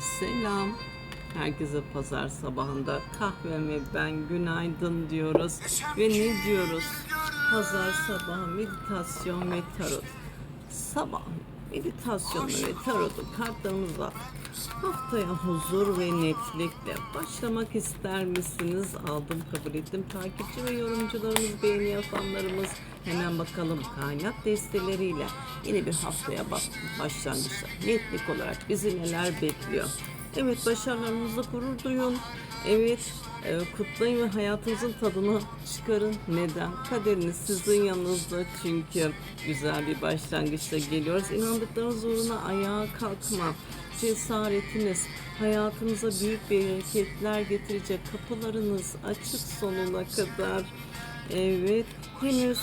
Selam. Herkese pazar sabahında kahve ve ben günaydın diyoruz. Ve ne diyoruz? Pazar sabahı meditasyon ve tarot. Sabah meditasyonu ve tarotu kartlarımızla haftaya huzur ve netlikle başlamak ister misiniz? Aldım kabul ettim. Takipçi ve yorumcularımız, beğeni yapanlarımız hemen bakalım kaynak desteleriyle yeni bir haftaya başlangıçta netlik olarak bizi neler bekliyor? Evet başarılarınızla gurur duyun. Evet e, kutlayın ve hayatınızın tadını çıkarın. Neden? Kaderiniz sizin yanınızda çünkü güzel bir başlangıçta geliyoruz. İnandıklarınız uğruna ayağa kalkma. Cesaretiniz hayatınıza büyük bereketler getirecek kapılarınız açık sonuna kadar. Evet henüz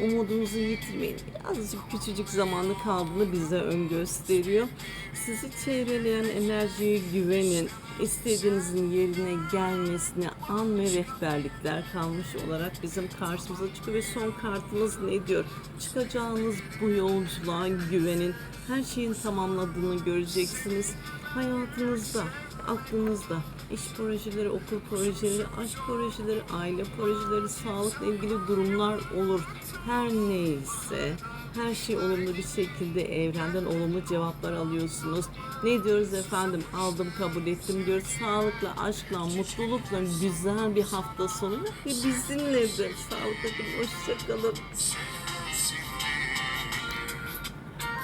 umudunuzu yitirmeyin. Birazcık küçücük zamanı kaldığını bize ön gösteriyor. Sizi çevreleyen enerjiye güvenin. İstediğinizin yerine gelmesine an ve rehberlikler kalmış olarak bizim karşımıza çıkıyor. Ve son kartımız ne diyor? Çıkacağınız bu yolculuğa güvenin. Her şeyin tamamladığını göreceksiniz. Hayatınızda, aklınızda iş projeleri, okul projeleri, aşk projeleri, aile projeleri, sağlıkla ilgili durumlar olur. Her neyse her şey olumlu bir şekilde evrenden olumlu cevaplar alıyorsunuz. Ne diyoruz efendim? Aldım, kabul ettim diyoruz. Sağlıkla, aşkla, mutlulukla güzel bir hafta sonu ve bizimle de. Sağlıkla kalın, hoşça kalın.